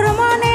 মোর মনে